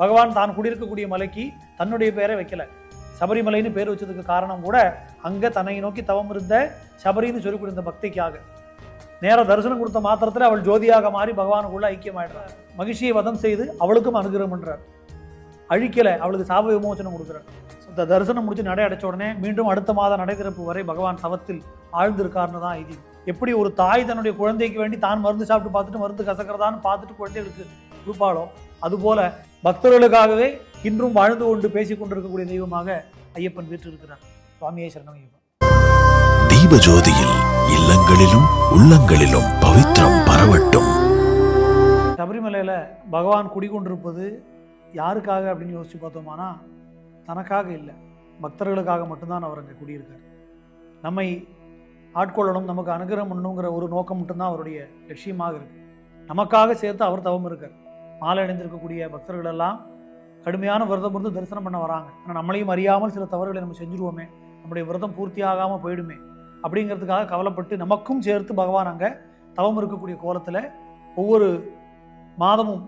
பகவான் தான் குடியிருக்கக்கூடிய மலைக்கு தன்னுடைய பெயரை வைக்கல. சபரிமலைன்னு பேர் வச்சதுக்கு காரணம் கூட அங்கே தன்னை நோக்கி தவம் இருந்த சபரின்னு சொல்லி கொடுத்த பக்திக்காக. நேர தரிசனம் கொடுத்த மாத்திரத்தில் அவள் ஜோதியாக மாறி பகவானுக்குள்ள ஐக்கியமாயிடுறார் மகிழ்ச்சியை வதம் செய்து அவளுக்கும் அனுகிரகம் பண்ணுறார் அழிக்கலை அவளுக்கு சாப விமோசனம் கொடுக்குறார். இந்த தரிசனம் முடிச்சு நடை அடைச்ச உடனே மீண்டும் அடுத்த மாத நடை திறப்பு வரை பகவான் சவத்தில் ஆழ்ந்திருக்காருன்னு தான் இது எப்படி ஒரு தாய் தன்னுடைய குழந்தைக்கு வேண்டி தான் மருந்து சாப்பிட்டு பார்த்துட்டு மருந்து கசக்கிறதான்னு பார்த்துட்டு குழந்தைகளுக்கு கொடுப்பாளோ அதுபோல பக்தர்களுக்காகவே இன்றும் வாழ்ந்து கொண்டு பேசிக் கொண்டிருக்கக்கூடிய தெய்வமாக ஐயப்பன் வீற்றிருக்கிறார். சுவாமியே சரணம் ஐயப்பன். தீபஜோதியில் இல்லங்களிலும் உள்ளங்களிலும் பவித்ரம் பரவட்டும். சபரிமலையில பகவான் குடிகொண்டிருப்பது யாருக்காக அப்படின்னு யோசிச்சு பார்த்தோமானா தனக்காக இல்லை. பக்தர்களுக்காக மட்டும்தான் அவர் அங்கே குடியிருக்கார். நம்மை ஆட்கொள்ளணும் நமக்கு அனுகிரகம் பண்ணணுங்கிற ஒரு நோக்கம் மட்டும்தான் அவருடைய லட்சியமாக இருக்கு. நமக்காக சேர்த்து அவர் தவம் இருக்கார். மாலை அணிந்திருக்கக்கூடிய பக்தர்கள் எல்லாம் கடுமையான விரதம் இருந்து தரிசனம் பண்ண வராங்க. ஆனால் நம்மளையும் அறியாமல் சில தவறுகளை நம்ம செஞ்சுருவோமே. நம்முடைய விரதம் பூர்த்தியாகாமல் போயிடுமே. அப்படிங்கிறதுக்காக கவலைப்பட்டு நமக்கும் சேர்த்து பகவான் அங்கே தவம் இருக்கக்கூடிய கோலத்தில் ஒவ்வொரு மாதமும்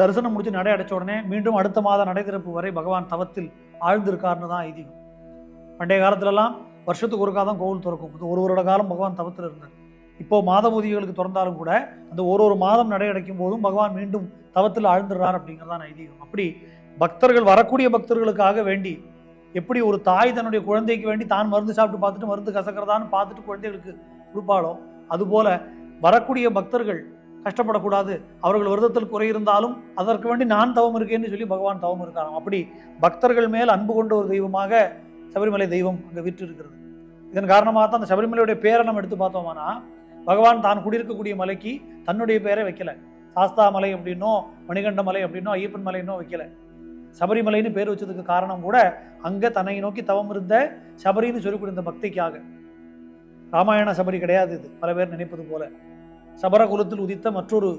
தரிசனம் முடிச்சு நடை அடைச்ச உடனே மீண்டும் அடுத்த மாத நடை திறப்பு வரை பகவான் தவத்தில் ஆழ்ந்திருக்காருன்னு தான் ஐதீகம். பண்டைய காலத்துலலாம் வருஷத்துக்கு ஒருக்கா தான் கோவில் திறக்கும். ஒரு வருட காலம் பகவான் தவத்தில் இருந்தார். இப்போ மாத திறந்தாலும் கூட அந்த ஒரு ஒரு மாதம் நடை அடைக்கும் போதும் பகவான் மீண்டும் தவத்தில் ஆழ்ந்துடுறார் அப்படிங்கிறதான் ஐதீகம். அப்படி பக்தர்கள் வரக்கூடிய பக்தர்களுக்காக வேண்டி எப்படி ஒரு தாய் தன்னுடைய குழந்தைக்கு வேண்டி தான் மருந்து சாப்பிட்டு பார்த்துட்டு மருந்து கசக்கிறதான்னு பார்த்துட்டு குழந்தைகளுக்கு கொடுப்பாளோ? அதுபோல வரக்கூடிய பக்தர்கள் கஷ்டப்படக்கூடாது. அவர்கள் விரதத்தில் குறை இருந்தாலும் அதற்கு வேண்டி நான் தவம் இருக்கேன்னு சொல்லி பகவான் தவம் இருக்காராம். அப்படி பக்தர்கள் மேல் அன்பு கொண்ட ஒரு தெய்வமாக சபரிமலை தெய்வம் அங்கே விற்று இருக்கிறது இதன் காரணமாக தான் அந்த சபரிமலையுடைய பேரை நம்ம எடுத்து பார்த்தோம்னா பகவான் தான் குடியிருக்கக்கூடிய மலைக்கு தன்னுடைய பெயரை வைக்கல. சாஸ்தா மலை அப்படின்னோ மணிகண்ட மலை அப்படின்னோ ஐயப்பன் மலைன்னோ வைக்கல. சபரிமலைன்னு பேர் வச்சதுக்கு காரணம் கூட அங்க தன்னை நோக்கி தவம் இருந்த சபரின்னு சொல்லக்கூடிய இந்த பக்திக்காக. ராமாயண சபரி கிடையாது இது. பல பேர் நினைப்பது போல. சபர குலத்தில் உதித்த மற்றொரு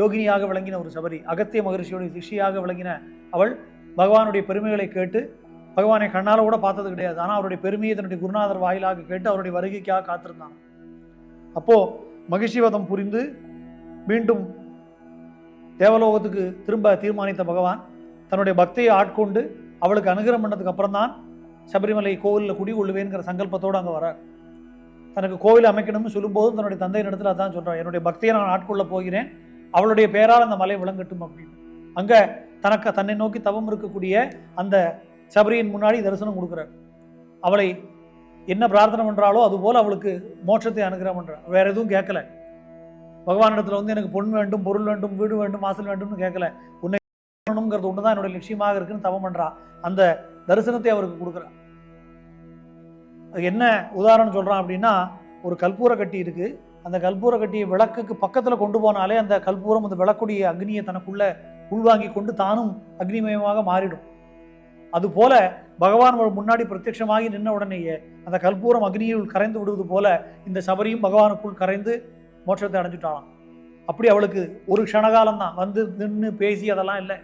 யோகினியாக விளங்கின ஒரு சபரி அகத்திய மகரிஷியோட சிஷியாக விளங்கின அவள் பகவானுடைய பெருமைகளை கேட்டு பகவானை கண்ணால கூட பார்த்தது கிடையாது. ஆனால் அவருடைய பெருமையை தன்னுடைய குருநாதர் வாயிலாக கேட்டு அவருடைய வருகைக்காக காத்திருந்தான். அப்போ மகிழ்ச்சிவதம் புரிந்து மீண்டும் தேவலோகத்துக்கு திரும்ப தீர்மானித்த பகவான் தன்னுடைய பக்தியை ஆட்கொண்டு அவளுக்கு அனுகிரம் பண்ணதுக்கு அப்புறம் தான் சபரிமலை கோவிலில் குடிகொள்ளுவேங்கிற சங்கல்பத்தோடு அங்கே வரார். தனக்கு கோவில் அமைக்கணும்னு சொல்லும்போதும் தன்னுடைய தந்தை இடத்துல அதான் சொல்கிறார் என்னுடைய பக்தியை நான் ஆட்கொள்ள போகிறேன். அவளுடைய பேரால் அந்த மலை விளங்கட்டும் அப்படின்னு. அங்கே தனக்கு தன்னை நோக்கி தவம் இருக்கக்கூடிய அந்த சபரியின் முன்னாடி தரிசனம் கொடுக்குறார். அவளை என்ன பிரார்த்தனை பண்ணுறாளோ அதுபோல் அவளுக்கு மோட்சத்தை அனுகிரகம் பண்றார் வேற எதுவும் கேட்கல. பகவானிடத்தில் வந்து எனக்கு பொன் வேண்டும் பொருள் வேண்டும் வீடு வேண்டும் வாசல் வேண்டும்னு கேட்கல. உன்னை பண்ணணுங்கிறது ஒண்ணுதான் என்னுடைய லட்சியமாக இருக்குன்னு தவம் பண்றா. அந்த தரிசனத்தை அவருக்கு கொடுக்குறா. அது என்ன உதாரணம் சொல்கிறான் அப்படின்னா ஒரு கற்பூர கட்டி இருக்கு. அந்த கற்பூர கட்டியை விளக்குக்கு பக்கத்தில் கொண்டு போனாலே அந்த கற்பூரம் அந்த விளக்குடைய அக்னியை தனக்குள்ளே உள்வாங்கி கொண்டு தானும் அக்னிமயமாக மாறிடும். அதுபோல பகவான் முன்னாடி பிரத்யட்சமாகி நின்ன உடனேயே அந்த கற்பூரம் அக்னியுள் கரைந்து விடுவது போல இந்த சபரியும் பகவானுக்குள் கரைந்து மோட்சத்தை அடைஞ்சுட்டாளாம். அப்படி அவளுக்கு ஒரு க்ஷணகாலம் தான் வந்து நின்று பேசி அதெல்லாம் இல்லை.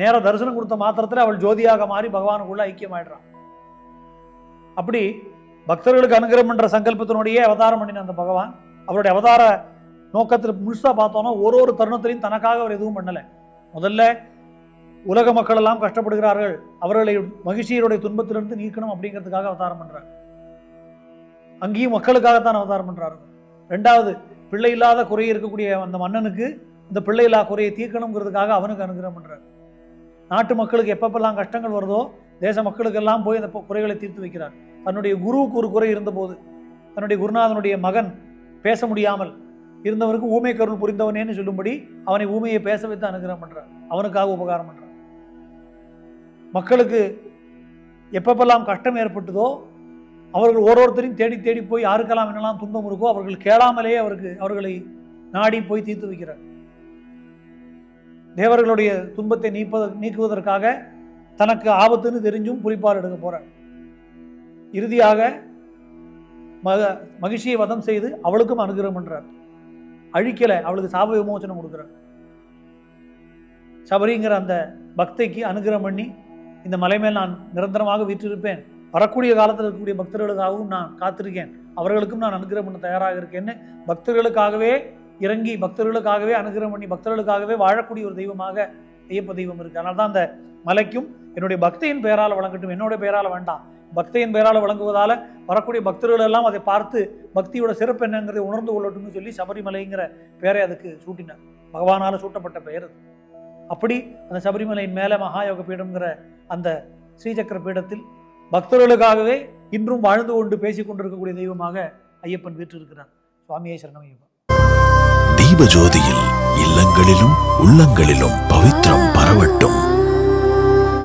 நேர தரிசனம் கொடுத்த மாத்திரத்தில் அவள் ஜோதியாக மாறி பகவானுக்குள்ள ஐக்கியமாயிடுறான். அப்படி பக்தர்களுக்கு அனுகிரகம் என்ற சங்கல்பத்தினுடைய அவதாரம் பண்ணின அந்த பகவான் அவருடைய அவதார நோக்கத்தில் முழுசா பார்த்தோன்னா ஒரு ஒரு தருணத்திலையும் தனக்காக அவர் எதுவும் பண்ணலை. முதல்ல உலக மக்கள் எல்லாம் கஷ்டப்படுகிறார்கள். அவர்களை மகிழ்ச்சியருடைய துன்பத்திலிருந்து நீக்கணும் அப்படிங்கிறதுக்காக அவதாரம் பண்றார். அங்கேயும் மக்களுக்காகத்தான் அவதாரம் பண்றாரு. ரெண்டாவது பிள்ளை இல்லாத குறை இருக்கக்கூடிய அந்த மன்னனுக்கு இந்த பிள்ளை இல்லா குறையை தீர்க்கணுங்கிறதுக்காக அவனுக்கு அனுகிரகம் பண்றார். நாட்டு மக்களுக்கு எப்பப்பெல்லாம் கஷ்டங்கள் வருதோ தேச மக்களுக்கெல்லாம் போய் அந்த குறைகளை தீர்த்து வைக்கிறார். தன்னுடைய குருவுக்கு ஒரு குறை இருந்தபோது தன்னுடைய குருநாதனுடைய மகன் பேச முடியாமல் இருந்தவருக்கு ஊமை கருள் புரிந்தவனேன்னு சொல்லும்படி அவனை ஊமையை பேச வைத்து அனுகிரகம் பண்ணுறார் அவனுக்காக உபகாரம் பண்ணுறார் மக்களுக்கு எப்பப்பெல்லாம் கஷ்டம் ஏற்பட்டதோ அவர்கள் ஓரோருத்தரையும் தேடி தேடி போய் யாருக்கெல்லாம் என்னெல்லாம் துன்பம் இருக்கோ அவர்கள் கேளாமலேயே அவருக்கு அவர்களை நாடி போய் தீர்த்து வைக்கிறார். தேவர்களுடைய துன்பத்தை நீப்பத நீக்குவதற்காக தனக்கு ஆபத்துன்னு தெரிஞ்சும் புலிப்பால் எடுக்க போகிறார் இறுதியாக மக மகிழ்ச்சியை வதம் செய்து அவளுக்கும் அனுகிரகம் பண்ணுறார் அழிக்கலை அவளுக்கு சாப விமோசனம் கொடுக்குறார். சபரிங்கிற அந்த பக்தைக்கு அனுகிரகம் பண்ணி இந்த மலை மேல் நான் நிரந்தரமாக வீற்றிருப்பேன். வரக்கூடிய காலத்தில் இருக்கக்கூடிய பக்தர்களுக்காகவும் நான் காத்திருக்கேன். அவர்களுக்கும் நான் அனுகிரகம் பண்ண தயாராக இருக்கேன்னு பக்தர்களுக்காகவே இறங்கி பக்தர்களுக்காகவே அனுகிரகம் பண்ணி பக்தர்களுக்காகவே வாழக்கூடிய ஒரு தெய்வமாக ஐயப்ப தெய்வம் இருக்கு. அதனால தான் அந்த மலைக்கும் என்னுடைய பக்தியின் பெயரால் வழங்கட்டும். என்னுடைய பெயரால் வேண்டாம். பக்தியின் பெயரால் வழங்குவதால் வரக்கூடிய பக்தர்கள் எல்லாம் அதை பார்த்து பக்தியோட சிறப்பு என்னங்கிறதை உணர்ந்து கொள்ளட்டும்னு சொல்லி சபரிமலைங்கிற பெயரை அதுக்கு சூட்டினார். பகவானால் சூட்டப்பட்ட பெயர் அது. அப்படி அந்த சபரிமலையின் மேலே மகாயோக பீடம்ங்கிற அந்த ஸ்ரீசக்கர பீடத்தில் பக்தர்களுக்காகவே இன்றும் வாழ்ந்து கொண்டு பேசிக் கொண்டிருக்கக்கூடிய தெய்வமாக ஐயப்பன் வீற்றிருக்கிறார். சுவாமியே சரணம் ஐயப்பன் தீபஜோதியில் இல்லங்களிலும் உள்ளங்களிலும் பவித்ரம் பரவட்டும்.